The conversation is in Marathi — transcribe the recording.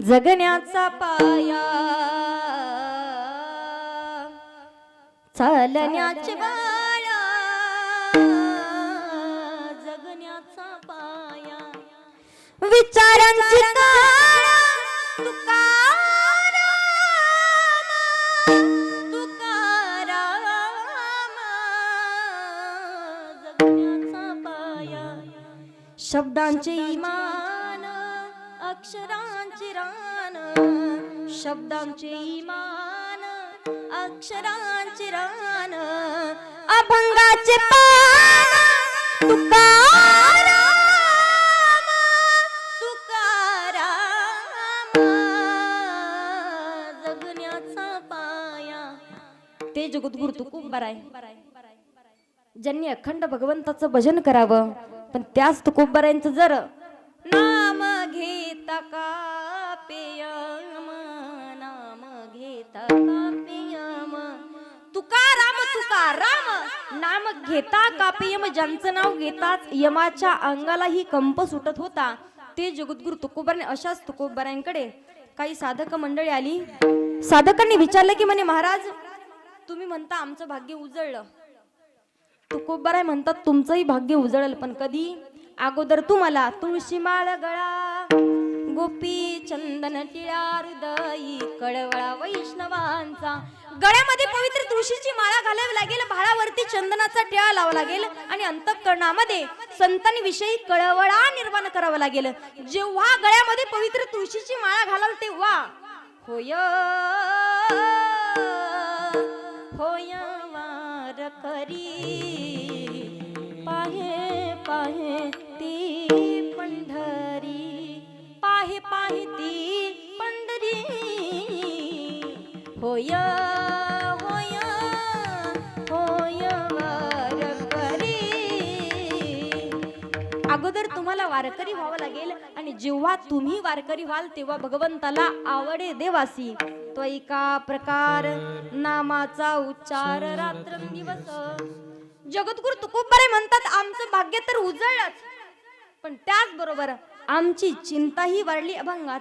जगण्याचा पाया. चालण्याचे बाळा. जगण्याचा पाया. विचारांची जगण्याचा पाया. शब्दांचे इमान अक्षरांचे रान शब्दांचे इमान अक्षरांचे रान अभंगाचे पान तुकाराम तुकाराम जगण्याचा पाया. ते जगद्गुरु तुकोबार आहे ज्यांनी अखंड भगवंताचं भजन करावं पण त्याच तुकोबारांचं जर घेता का पेयम नाम घेता का पेयम तुकाराम तुकाराम. नाम घेता का पेयम ज्यांचं नाव घेताच यमाच्या अंगालाही कंप सुटत होता. ते जगद्गुरु तुकोबराने अशाच तुकोबारांकडे काही साधक मंडळी आली. साधकांनी विचारलं की म्हणे महाराज तुम्ही म्हणता आमचं भाग्य उजळलं. तुकोबराय म्हणतात तुमचंही भाग्य उजळल पण कधी? अगोदर तुम्हाला तुळशी माळ गळा गोपी चंदन टिळा हृदयी कळवळा वैष्णवांचा. गळ्यामध्ये पवित्र तुळशीची माळा घालावी लागेल भाळावरती चंदनाचा टिळा लावा लागेल आणि अंतकरणामध्ये संतांविषयी कळवळा निर्माण करावा लागेल. जेव्हा गळ्यामध्ये पवित्र तुळशीची माळा घालाल तेव्हा होय होय वार करी पाहे पाहे होय होय होय अगोदर तुम्हाला वारकरी व्हावं लागेल आणि जेव्हा तुम्ही वारकरी व्हाल तेव्हा भगवंताला आवडे देवासी. त्वैका प्रकार नामाचा उच्चार रात्र दिवस. जगद्गुरु तुकोबारे म्हणतात आमचं भाग्य तर उजळलंच. पण त्याचबरोबर आमची चिंताही वाढली अभंगाच.